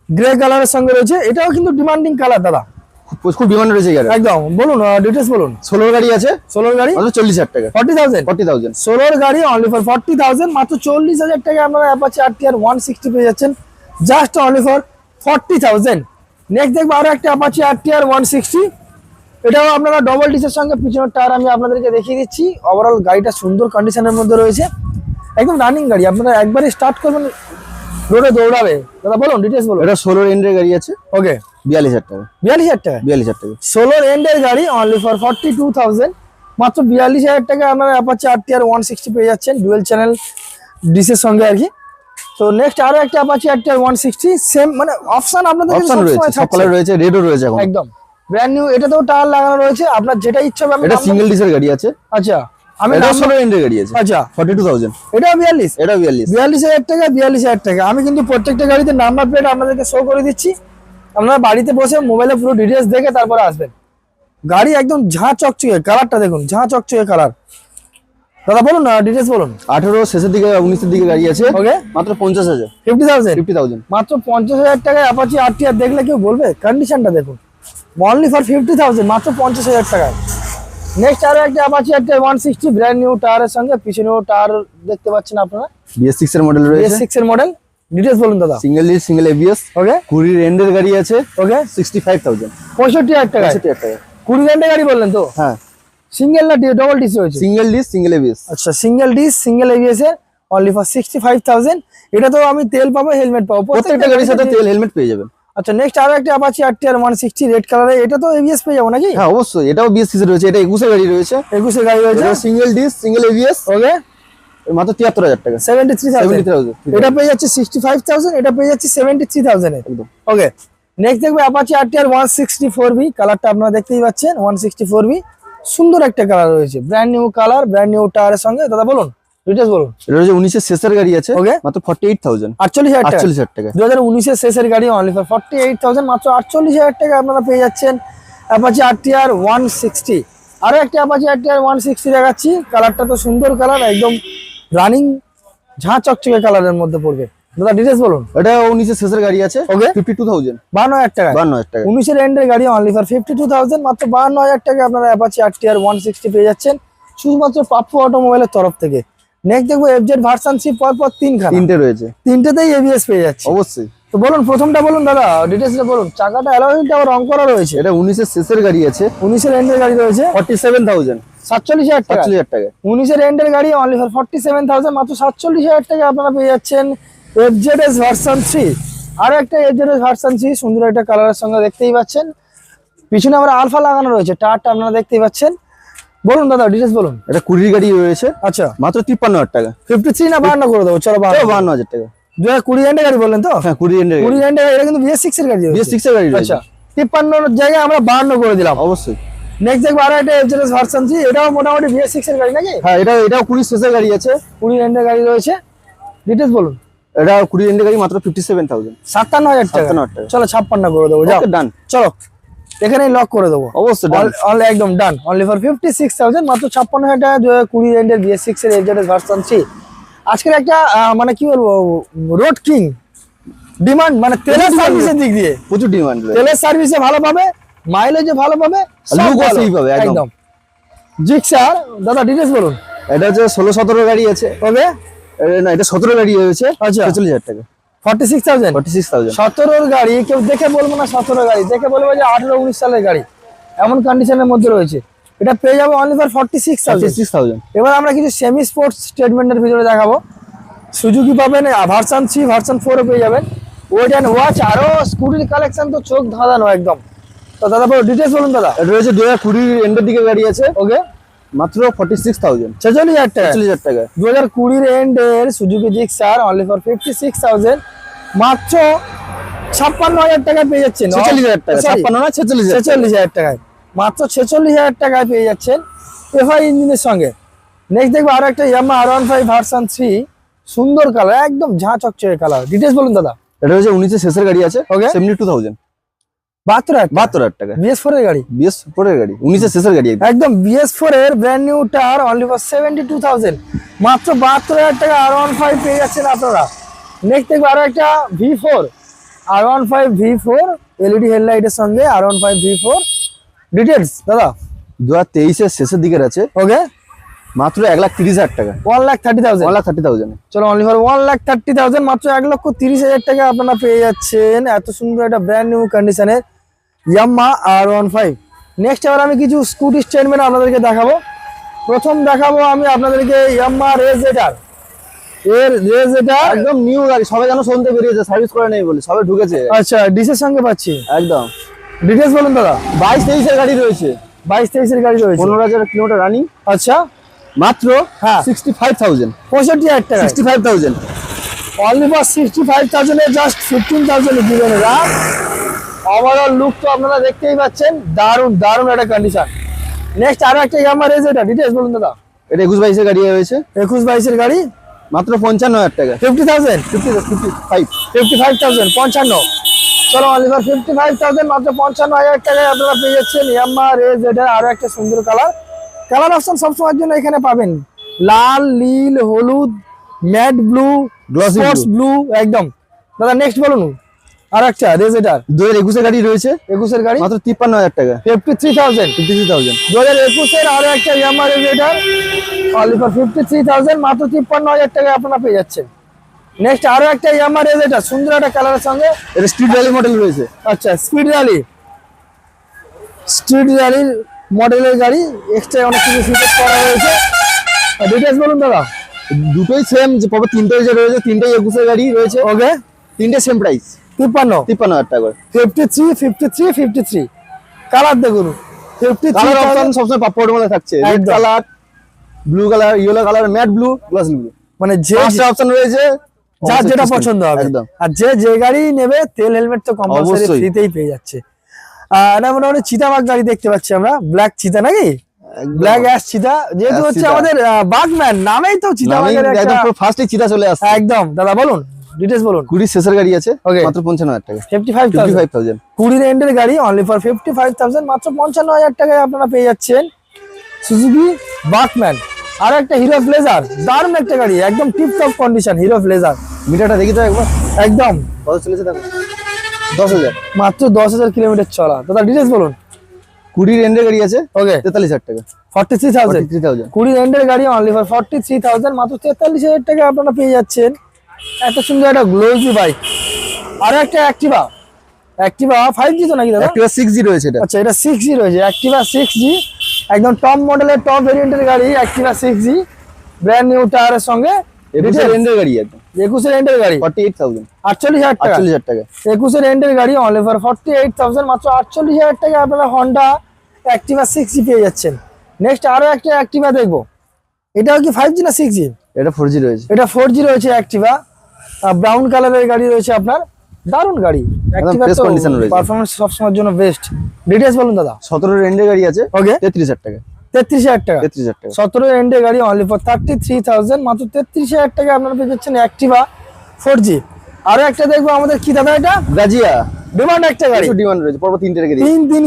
গ্রে কালারের সঙ্গে রয়েছে। এটাও কিন্তু ডিমান্ডিং কালার দাদা। খুব- ডিমান্ড রয়েছে একদম। বলুন ডিটেলস বলুন। গাড়ি আছে। গাড়ি? চল্লিশ হাজার টাকা। ফর্টি থাউজেন্ড ফর্টি থাউজেন্ড গাড়ি অনলি ফর ফর্টি থাউজেন্ড মাত্র চল্লিশ হাজার টাকা আপনারা অ্যাপাচি আর ওয়ান সিক্সটি পেয়ে যাচ্ছেন। Just only for forty thousand next দেখব আরও একটা Apache RTR one sixty এটাও আপনারা ডবল ডিসের সঙ্গে পিছনের টায়ার আমি আপনাদেরকে দেখিয়ে দিচ্ছি। ওভারঅল গাড়িটা সুন্দর কন্ডিশনের মধ্যে রয়েছে। একদম রানিং গাড়ি আপনারা একবারে স্টার্ট করবেন রোডে দৌড়াবে। দাদা বলুন ডিটেলস বলুন। এটা ষোলোর এন্ডের গাড়ি আছে। ওকে বিয়াল্লিশ হাজার টাকা। বিয়াল্লিশ হাজার টাকা? বিয়াল্লিশ হাজার টাকা। ষোলোর এন্ডের গাড়ি only for forty two thousand মাত্র বিয়াল্লিশ হাজার টাকা আপনারা Apache R T R one sixty পেয়ে যাচ্ছেন ডুয়েল চ্যানেল ডিসের সঙ্গে আর কি। তো নেক্সট আরও একটা Apache R T R one sixty same মানে অপশন আপনাদের অপশন রয়েছে সব কালার রয়েছে রেডও রয়েছে একদম। ব্র্যান্ড নিউ এটাতেও টায়ার লাগানো রয়েছে। আপনার যেটা ইচ্ছা হবে এটা সিঙ্গেল ডিসের গাড়ি আছে। আচ্ছা আমি এটা ষোলো এন্ডের গাড়ি আছে। আচ্ছা। ফর্টি টু থাউজেন্ড এটাও বিয়াল্লিশ? এটা বিয়াল্লিশ। বিয়াল্লিশ হাজার টাকা বিয়াল্লিশ হাজার টাকা। আমি কিন্তু প্রত্যেকটা গাড়িতে নাম্বার প্লেট আপনাদেরকে শো করে দিচ্ছি। আপনারা বাড়িতে বসে মোবাইলে পুরো ডিটেলস দেখে তারপরে আসবেন। গাড়ি একদম ঝাঁ চকচকে কালারটা দেখুন ঝাঁ চকচকে কালার দাদা বলুন না ডিটেলস বলুন। আঠেরো শেষের দিকে উনিশের দিকে গাড়ি আছে। ওকে মাত্র পঞ্চাশ হাজার। ফিফটি থাউজেন্ড ফিফটি থাউজেন্ড মাত্র পঞ্চাশ হাজার টাকায় অ্যাপাচি আর দেখলে কেউ বলবে? কন্ডিশনটা দেখুন। অনলি ফর ফিফটি থাউজেন্ড মাত্র পঞ্চাশ হাজার টাকায় নেক্সট আরও একটা Apache R T one sixty brand new টায়ারের সঙ্গে পিছনেও টায়ার দেখতে পাচ্ছেন আপনারা। বিএস সিক্স এর মডেল রয়েছে। সিক্স এর মডেল ডিটেলস বলুন দাদা। Single disc single ABS okay কুড়ির এন্ডের গাড়ি আছে। ওকে সিক্সটি ফাইভ থাউজেন্ড পঁয়ষট্টি হাজার টাকা পঁয়ষট্টি হাজার টাকা কুড়ি ঘণ্টা গাড়ি বললেন তো? হ্যাঁ। সিঙ্গেল না ডবল ডিসি হয়েছে সিঙ্গেল ডিস সিঙ্গেল এবিএস আচ্ছা সিঙ্গেল ডিস সিঙ্গেল এবিএস এর only for sixty five thousand এটা তো আমি তেল পাবো হেলমেট পাবো। প্রত্যেকটা গাড়ির সাথে তেল হেলমেট পেয়ে যাবেন। আচ্ছা নেক্সট আরও একটা Apache R T R one sixty red কালারে এটা তো এবিএস পেয়ে যাব নাকি? হ্যাঁ অবশ্যই এটাও বিএস সিক্স রয়েছে এটা একুশের গাড়ি রয়েছে। একুশের গাড়ি রয়েছে? Single disc single ABS okay. মাত্র তিয়াত্তর হাজার টাকা। Seventy three seventy thousand thousand এটা পেয়ে যাচ্ছে সিক্সটি ফাইভ থাউজেন্ড এটা পেয়ে যাচ্ছে সেভেন্টি থ্রি থাউজেন্ড একদম। ওকে নেক্সট দেখবে Apache R T R one sixty four V কালারটা আপনারা দেখতেই পাচ্ছেন ওয়ান সিক্সটি ফোর বি সুন্দর একটা কালার রয়েছে brand new colour brand new টায়ারের সঙ্গে। দাদা বলুন। ডিটেলস বলুন। এটা হচ্ছে উনিশের শেষের গাড়ি আছে Okay. মাত্র ফর্টি এইট থাউজেন্ড আটচল্লিশ হাজার টাকা। আটচল্লিশ হাজার টাকা। দু হাজার উনিশের শেষের গাড়ি অনলি ফর মাত্র আটচল্লিশ হাজার টাকা আপনারা পেয়ে যাচ্ছেন। অ্যাপাচি আর একটা অ্যাপাচি দেখাচ্ছি। কালারটা তো সুন্দর কালার একদম রানিং ঝাঁ চকচকে কালারের মধ্যে পড়বে। দাদা ডিটেলস বলুন। এটা শেষের গাড়ি আছে থাউজেন্ড বান্ন হাজার টাকা বান্ন হাজার টাকা এন্ডের গাড়ি অনলি ফর মাত্র টাকা আপনারা অ্যাপাচি পেয়ে যাচ্ছেন। শুধুমাত্র পাপ্পু অটোমোবাইলের তরফ থেকে। নেক্সট দেখব এফজেড ভার্সান সি পর পর তিনখানা। তিনটে রয়েছে। তিনটেতেই এবিএস পেয়ে যাচ্ছে। অবশ্যই। তো বলুন প্রথমটা বলুন দাদা ডিটেলসটা বলুন। চাকাটা অ্যালোয়িংটা আবার রং করা রয়েছে। এটা উনিশের শেষের গাড়ি আছে। উনিশের এন্ডের গাড়ি রয়েছে। ফর্টি সেভেন থাউজেন্ড সাতচল্লিশ হাজার টাকা। হাজার টাকা। উনিশের এন্ডের গাড়ি only for forty seven thousand মাত্র সাতচল্লিশ হাজার টাকা আপনারা পেয়ে যাচ্ছেন এফজেড এস ভার্সন থ্রি আর একটা এফজেড এস ভার্সন থ্রি সুন্দর একটা কালারের সঙ্গে দেখতেই পাচ্ছেন। পিছনে আমরা আলফা লাগানো রয়েছে টায়ারটা আপনারা দেখতেই পাচ্ছেন। বলুন দাদা ডিটেলস বলুন। এটা কুড়ির গাড়ি রয়েছে। আচ্ছা। মাত্র তিপ্পান্ন হাজার টাকা। ফিফটি থ্রি না বাহান্ন করে দেবো? চলো বাহান্ন। হাজার টাকা। দু হাজার কুড়ি এন্ডের গাড়ি বললেন তো? হ্যাঁ কুড়ি এন্ডের কুড়ি এন্ডের এটা কিন্তু বিএস সিক্স এর গাড়ি বিএস। সিক্স এর গাড়ি আচ্ছা তিপ্পান্নর জায়গায় আমরা বাহান্ন করে দিলাম। অবশ্যই। নেক্সট দেখব আরও একটা ভার্সন এটাও মোটামুটি বিএস সিক্স এর গাড়ি নাকি? হ্যাঁ এটা এটাও কুড়ির শেষের গাড়ি আছে। কুড়ি গাড়ি রয়েছে। ডিটেলস বলুন। এটা কুড়ি এন্ডের গাড়ি মাত্র ফিফটি সেভেন থাউজেন্ড সাতান্ন হাজার টাকা। চলো ছাপ্পান্ন করে দেবো ডান চলো। এখানেই লক করে দেবো। অবশ্যই একদম done only for fifty six thousand মাত্র ছাপ্পান্ন হাজার টাকা কুড়ি রেন্ডের বিএস সিক্স এর এফজেড ভার্সন থ্রি আজকের একটা মানে কি বলব রোড কিং ডিমান্ড মানে তেলের সার্ভিসের দিক দিয়ে। প্রচুর ডিমান্ড তেলের সার্ভিসে ভালো পাবে মাইলেজে ভালো পাবে একদম। জিক্সার দাদা ডিটেলস বলুন। এটা হচ্ছে ষোলো সতেরো গাড়ি আছে। এ, না এটা সতেরো গাড়ি হয়েছে আচ্ছা। ছেচল্লিশ হাজার টাকা। সতেরোর গাড়ি কেউ দেখে বলব না সতেরো গাড়ি দেখে বলব যে আঠেরো উনিশ সালের গাড়ি। এমন কন্ডিশনের মধ্যে রয়েছে। এটা পেয়ে যাব only for forty six forty thousand six thousand এবার আমরা কিছু সেমি স্পোর্টস স্টেটমেন্টের ভিতরে দেখাবো। সুজুকি পাবেন ভার্সন থ্রি ভার্সন ফোরও পেয়ে যাবেন। ওয়েট অ্যান্ড ওয়াচ আরও স্কুটির কালেকশন তো চোখ ধাঁধানো একদম। তো দাদা ডিটেলস বলুন দাদা। এটা রয়েছে দু হাজার কুড়ির এন্ডের দিকে গাড়ি আছে। ওকে মাত্র টাকা। কুড়ির এন্ডের Suzuki Gixxer only for fifty six thousand মাত্র পেয়ে যাচ্ছেন। টাকা না টাকায়। মাত্র ছেচল্লিশ হাজার টাকায় পেয়ে যাচ্ছেন এফআই ইঞ্জিনের সঙ্গে। নেক্সট দেখব আরও একটা Yamaha R one five version three সুন্দর কালার একদম ঝাঁ চকচকে কালার ডিটেলস বলুন দাদা। এটা হচ্ছে উনিশের শেষের গাড়ি আছে. সেভেন্টি টু থাউজেন্ড বাহাত্তর বাহাত্তর হাজার টাকা। বিএস ফোর এর গাড়ি? বিএস ফোরের গাড়ি উনিশের শেষের গাড়ি একদম। একদম বিএস ফোর এর ব্র্যান্ড নিউ টার only for seventy two thousand মাত্র বাহাত্তর হাজার টাকা আর ওয়ান ফাইভ পেয়ে যাচ্ছেন আপনারা। নেক্সট দেখব আরও একটা V four R one five V four LED হেডলাইটের সঙ্গে R one five V four details দাদা? দু হাজার তেইশের শেষের দিকের আছে। ওকে মাত্র এক লাখ তিরিশ হাজার টাকা। One lakh thirty thousand one lakh thirty thousand চলো only for one lakh thirty thousand মাত্র এক লক্ষ তিরিশ হাজার টাকা আপনারা পেয়ে যাচ্ছেন। এত সুন্দর একটা ব্র্যান্ড নিউ কন্ডিশনের Yamaha R one five next এবার আমি কিছু স্কুটি স্টেটমেন্ট আপনাদেরকে দেখাবো। প্রথম দেখাবো আমি আপনাদেরকে ইয়াম্মা রেজেটার এর রেজেটার একদম নিউ গাড়ি সবাই যেন শুনতে বেরিয়েছে সার্ভিস করে নেই বলে সবাই ঢুকেছে। আচ্ছা ডিসের সঙ্গে পাচ্ছি। একদম। ডিটেলস বলুন দাদা। বাইশ তেইশের গাড়ি রয়েছে। বাইশ তেইশের গাড়ি রয়েছে। পনেরো হাজার কিলোমিটার রানিং আচ্ছা। মাত্র হ্যাঁ। সিক্সটি ফাইভ থাউজেন্ড পঁয়ষট্টি হাজার টাকা। Sixty five thousand only for sixty five থাউজেন্ডে just fifteen thousand দিবেন এরা। ওভারঅল লুক তো আপনারা দেখতেই পাচ্ছেন দারুণ দারুণ একটা কন্ডিশন নেক্সট আরও একটা ইয়ামা রেজ এটা ডিটেলস বলুন দাদা। এটা একুশ বাইশের গাড়ি রয়েছে। একুশ বাইশের গাড়ি? মাত্র পঞ্চান্ন হাজার টাকা। Fifty thousand fifty fifty five fifty five thousand পঞ্চান্ন। চলো only for fifty five thousand মাত্র পঞ্চান্ন হাজার টাকায় আপনারা পেয়ে যাচ্ছেন ইয়াম্মা রেজ এটা আরও একটা সুন্দর কালার কালার অপশন সবসময়ের জন্য এখানে পাবেন। লাল নীল হলুদ ম্যাট ব্লু স্পোর্টস ব্লু একদম। দাদা নেক্সট বলুন। আর একটা রেজ এটার দু হাজার একুশের গাড়ি রয়েছে। একুশের গাড়ি? মাত্র তিপ্পান্ন হাজার টাকা। Fifty three thousand fifty three thousand দু হাজার একুশের আরও একটা Yamaha রেজেটার only for fifty three thousand মাত্র তিপ্পান্ন হাজার টাকায় আপনারা পেয়ে যাচ্ছেন। নেক্সট আরও একটা ইয়ামা রেজেটার সুন্দর একটা কালারের সঙ্গে। এটা স্ট্রিট র্যালি মডেল রয়েছে। আচ্ছা স্পিড র্যালি স্ট্রিট র্যালির মডেলের গাড়ি এক্সট্রা অনেক কিছু ফিচার করা হয়েছে ডিটেলস বলুন দাদা। দুটোই সেম যে পাবো তিনটে যে রয়েছে তিনটেই একুশের গাড়ি রয়েছে। ওকে তিনটে সেম প্রাইস তিপ্পান্ন। তিপ্পান্ন হাজার টাকা করে। Fifty three fifty three fifty three colour দেখুন ফিফটি কালার অপশন সবসময় মধ্যে থাকছে। Red colour blue colour yellow colour matte blue glass blue মানে যে অপশন রয়েছে যার যেটা পছন্দ হবে। আর যে যে গাড়ি নেবে তেল হেলমেট তো কম্পালসারি। ফ্রিতেই পেয়ে যাচ্ছে। আহ, এটা মোটামুটি চিতাবাগ গাড়ি দেখতে পাচ্ছি আমরা। ব্ল্যাক চিতা নাকি? ব্ল্যাক অ্যাশ চিতা। যেহেতু হচ্ছে চিতা। আমাদের বাগম্যান নামেই তো চিতাবাগের একদম ফার্স্টে চিতা চলে আসছে। একদম। দাদা বলুন। ডিটেলস বলুন। কুড়ির শেষের গাড়ি আছে. মাত্র পঞ্চান্ন হাজার টাকা। Fifty five fifty five thousand কুড়ির এন্ডের গাড়ি only for fifty five thousand মাত্র পঞ্চান্ন হাজার টাকায় আপনারা পেয়ে যাচ্ছেন সুজুকি বাকম্যান আর একটা হিরো প্লেজার দারুণ একটা গাড়ি একদম tip top condition Hero Pleasure মিটারটা দেখি তো একবার। একদম। কত চলেছে দেখো? দশ হাজার। মাত্র দশ হাজার কিলোমিটার চলা। দাদা ডিটেলস বলুন। কুড়ির এন্ডের গাড়ি আছে ওকে তেতাল্লিশ হাজার টাকা। Forty three thousand three thousand কুড়ির এন্ডের গাড়ি only for forty three thousand মাত্র তেতাল্লিশ হাজার টাকা আপনারা পেয়ে যাচ্ছেন এত সুন্দর একটা গ্লোজি বাইক আর একটা অ্যাক্টিভা অ্যাক্টিভা ফাইভ জি তো নাকি দাদা? অ্যাক্টিভা সিক্স জি রয়েছে এটা। আচ্ছা এটা সিক্স জি রয়েছে। অ্যাক্টিভা সিক্স জি একদম টপ মডেলের টপ ভেরিয়েন্টের গাড়ি Activa six G brand new টায়ারের সঙ্গে একুশের এন্ডের গাড়ি একদম। একুশের এন্ডের গাড়ি। ফর্টি এইট থাউজেন্ড আটচল্লিশ হাজার টাকা। আটচল্লিশ হাজার টাকা। একুশের এন্ডের গাড়ি ফর্টি এইট থাউজেন্ড মাত্র আটচল্লিশ হাজার টাকা আপনারা হন্ডা অ্যাক্টিভা সিক্স জি পেয়ে যাচ্ছেন। নেক্সট আরও একটা অ্যাক্টিভা দেখব। এটাও কি ফাইভ জি না সিক্স জি এটা ফোর জি রয়েছে। এটা ফোর জি রয়েছে অ্যাক্টিভা ব্রাউন কালারের গাড়ি রয়েছে আপনার। দারুণ গাড়ি। পারফরমেন্স সবসময়ের জন্য বেস্ট ডিটেলস বলুন দাদা। সতেরোর এন্ডের গাড়ি আছে ওকে তেত্রিশ হাজার টাকা। তেত্রিশ হাজার টাকা। তেত্রিশ হাজার টাকা। সতেরো এন্ডে গাড়ি only for thirty three thousand মাত্র তেত্রিশ হাজার টাকা আপনারা পেয়ে যাচ্ছেন অ্যাক্টিভা ফোর জি আরও একটা দেখব আমাদের কি দাদা এটা? গাজিয়া ডিমান্ড একটা গাড়ি। ডিমান্ড রয়েছে পরপর তিনটে রেখে তিন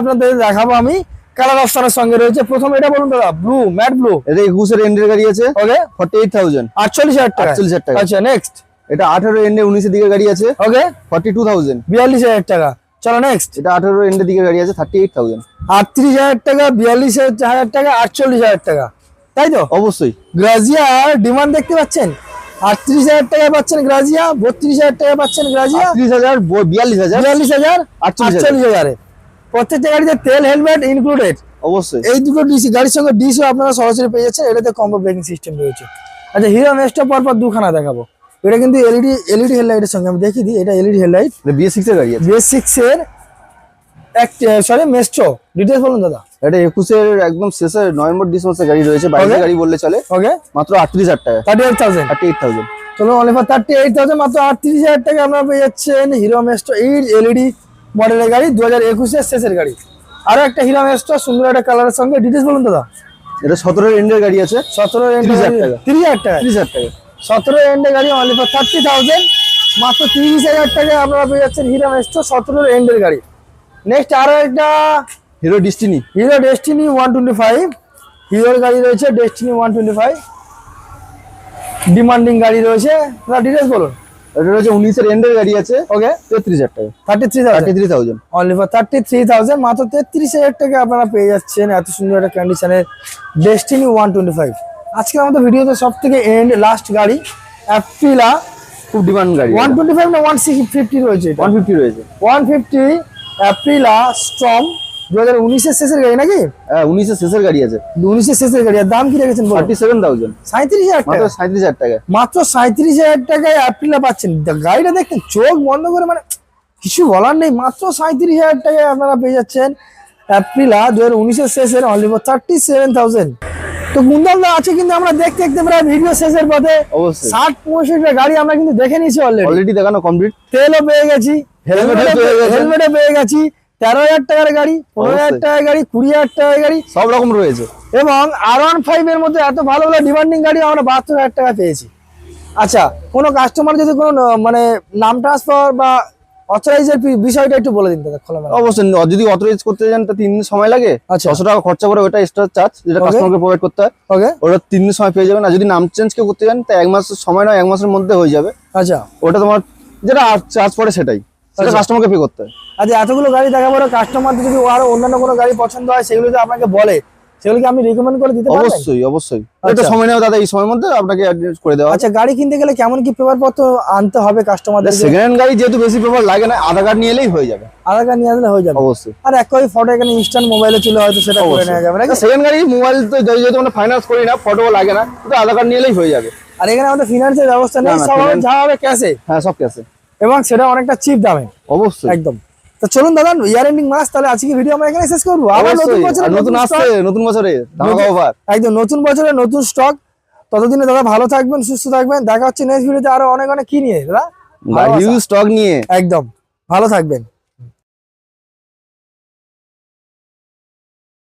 আপনাদের দেখাবো আমি। কালার অপশনের সঙ্গে রয়েছে। প্রথম এটা বলুন দাদা ব্লু ম্যাট ব্লু এটা একুশের এন্ডের গাড়ি আছে। ওকে ফর্টি এইট থাউজেন্ড আটচল্লিশ হাজার টাকা। আটচল্লিশ হাজার টাকা। আচ্ছা নেক্সট এটা আঠারো এন্ডে উনিশের দিকে গাড়ি আছে। ওকে ফর্টি টু থাউজেন্ড বিয়াল্লিশ হাজার টাকা। চলো নেক্সট এটা আঠারো এন্ডের দিকে গাড়ি আছে থার্টি এইট থাউজেন্ড আটত্রিশ হাজার টাকা বিয়াল্লিশ হাজার টাকা আটচল্লিশ হাজার টাকা। তাই তো? অবশ্যই। গ্রাজিয়ার ডিমান্ড দেখতে পাচ্ছেন? আটত্রিশ হাজার টাকা পাচ্ছেন গ্রাজিয়া বত্রিশ হাজার টাকা পাচ্ছেন গ্রাজিয়া ত্রিশ হাজার বিয়াল্লিশ হাজার। বিয়াল্লিশ হাজার। আটচল্লিশ হাজার। প্রত্যেকটা গাড়িতে তেল হেলমেট ইনক্লুডেড অবশ্যই। এই দুটো ডিসি গাড়ির সঙ্গে ডিসিও আপনারা সরাসরি পেয়ে যাচ্ছেন এটাতে কম্বো ব্রেকিং সিস্টেম রয়েছে। আচ্ছা হিরো নেক্সটটা পরপর দুখানা দেখাবো। এটা কিন্তু এলইডি এলইডি হেডলাইটের সঙ্গে আমি দেখিয়ে দিই এটা এলইডি হেডলাইট বিএস সিক্স এর গাড়ি বিএস সিক্স এর এক সরি মেস্ট্রো ডিটেলস বলুন দাদা। এটা একুশের একদম শেষে নভেম্বর ডিসেম্বর গাড়ি রয়েছে বাইরের গাড়ি বললে চলে। ওকে মাত্র আটত্রিশ হাজার টাকা। Thirty eight thousand thirty eight thousand চলো ফর থার্টি এইট থাউজেন্ড মাত্র আটত্রিশ হাজার টাকা আপনারা পেয়ে যাচ্ছেন হিরো মেস্ট্রো এইট এলইডি মডেলের গাড়ি দু হাজার একুশের শেষের গাড়ি। আরও একটা হিরো মেস্ট্রো সুন্দর একটা কালারের সঙ্গে। ডিটেলস বলুন দাদা। এটা সতেরো এন্ডের গাড়ি আছে। সতেরো 30,000 টাকা। তিরিশ হাজার টাকা। তিরিশ হাজার টাকা। সতেরো এন্ডের গাড়ি অনলি ফর থার্টি থাউজেন্ড মাত্র তিরিশ হাজার টাকায় আপনারা পেয়ে যাচ্ছেন হিরো মেস্ট্রো সতেরো এন্ডের গাড়ি। নেক্সট আরও একটা Hero Destiny Hero Destiny one twenty five হিরোর গাড়ি রয়েছে Destiny one twenty five demanding গাড়ি রয়েছে। ডিটেলস বলুন। এটা রয়েছে উনিশের এন্ডের গাড়ি আছে। ওকে তেত্রিশ হাজার টাকা। Thirty three thirty three thousand only for thirty three thousand মাত্র তেত্রিশ হাজার টাকা আপনারা পেয়ে যাচ্ছেন। এত সুন্দর একটা কন্ডিশনের ডেস্টিনি ওয়ান টোয়েন্টি ফাইভ আজকে আমাদের ভিডিওতে সব থেকে এন্ড লাস্ট গাড়ি অ্যাপিলা খুব ডিমান্ড গাড়ি। ওয়ান টোয়েন্টি ফাইভ না ওয়ান সিক্স ফিফটি রয়েছে ওয়ান ফিফটি রয়েছে। ওয়ান ফিফটি অ্যাপ্রিলা স্ট্রম দু হাজার উনিশের শেষের গাড়ি নাকি? হ্যাঁ উনিশের শেষের গাড়ি আছে। উনিশের শেষের গাড়ি আর দাম কি রেখেছেন থার্টি সেভেন থাউজেন্ড সাঁত্রিশ হাজার টাকা? সাঁত্রিশ হাজার টাকা। মাত্র সাঁত্রিশ হাজার টাকায় অ্যাপ্রিলা পাচ্ছেন। গাড়িটা দেখতেন চোখ বন্ধ করে মানে কিছু বলার নেই। মাত্র সাঁত্রিশ হাজার টাকায় আপনারা পেয়ে যাচ্ছেন অ্যাপ্রিলা দু হাজার উনিশের শেষের only for thirty seven thousand তো গুন্দাল আছে কিন্তু আমরা দেখতে দেখতে প্রায় ভিডিও শেষের পথে ষাট পঁয়ষট্টি গাড়ি আমরা কিন্তু দেখে নিয়েছি অলরেডি অলরেডি দেখানো কমপ্লিট তেলও পেয়ে গেছি। হেলমেটও পেয়ে গেছি। তেরো হাজার টাকার গাড়ি পনেরো হাজার টাকার গাড়ি কুড়ি হাজার টাকার গাড়ি। সব রকম রয়েছে। এবং আর ওয়ান ফাইভ এর মধ্যে এত ভালো ভালো ডিমান্ডিং গাড়ি আমরা বাহাত্তর হাজার টাকা পেয়েছি। আচ্ছা কোনো কাস্টমার যদি কোনো মানে নাম ট্রান্সফার বা অথরাইজের বিষয়টা একটু বলে দিন দাদা খোলা অবশ্যই যদি অথরাইজ করতে যান তা তিন দিন সময় লাগে। আচ্ছা। ছশো টাকা খরচা করে ওটা এক্সট্রা চার্জ যেটা Okay. কাস্টমারকে প্রোভাইড করতে হয়। ওকে ওটা তিন দিন সময় পেয়ে যাবেন। আর যদি নাম চেঞ্জ কেউ করতে যান তা এক মাস সময় নয় এক মাসের মধ্যে হয়ে যাবে। আচ্ছা। ওটা তোমার যেটা চার্জ পড়ে সেটাই। সেটা আচ্ছা। কাস্টমারকে পে করতে হয়। আচ্ছা এতগুলো গাড়ি দেখা পরে কাস্টমারদের যদি আরও অন্যান্য কোনো গাড়ি পছন্দ হয় সেগুলো যদি আপনাকে বলে সেগুলো কি আপনি রিকমেন্ড করে দিতে পারবেন? অবশ্যই অবশ্যই। আচ্ছা। এটা সময় নেওয়া দাদা এই সময়ের মধ্যে আপনাকে অ্যাড্রেস করে দেওয়া আচ্ছা গাড়ি কিনতে গেলে কেমন কি পেপার আনতে হবে কাস্টমারদের সেকেন্ড হ্যান্ড গাড়ি যেহেতু বেশি পেপার লাগে না আধার কার্ড নিয়ে এলেই হয়ে যাবে। আধার কার্ড নিয়ে আসলে হয়ে যাবে। অবশ্যই। আর এক কপি ফটো এখানে ইনস্ট্যান্ট মোবাইলে ছিল হয়তো সেটা করে নেওয়া যাবে নাকি? সেকেন্ড গাড়ি মোবাইল তো যেহেতু আমরা ফাইন্যান্স করি না ফটো লাগে না আধার কার্ড নিয়ে এলেই হয়ে যাবে। আর এখানে আমাদের ফিনান্সের ব্যবস্থা নেই সব যা হবে ক্যাশে হ্যাঁ সব ক্যাশে এবং সেটা অনেকটা চিপ দামে। অবশ্যই। একদম। তো চলুন দাদা ইয়ার এন্ডিং মাস তাহলে আজকে ভিডিও আমরা এখানে শেষ করব। আবার নতুন বছরে নতুন আসছে নতুন বছরে। একদম নতুন বছরে নতুন স্টক ততদিনে দাদা ভালো থাকবেন সুস্থ থাকবেন। দেখা হচ্ছে নেক্সট ভিডিওতে আরও অনেক অনেক কি নিয়ে দাদা? হিউজ স্টক নিয়ে। একদম। ভালো থাকবেন।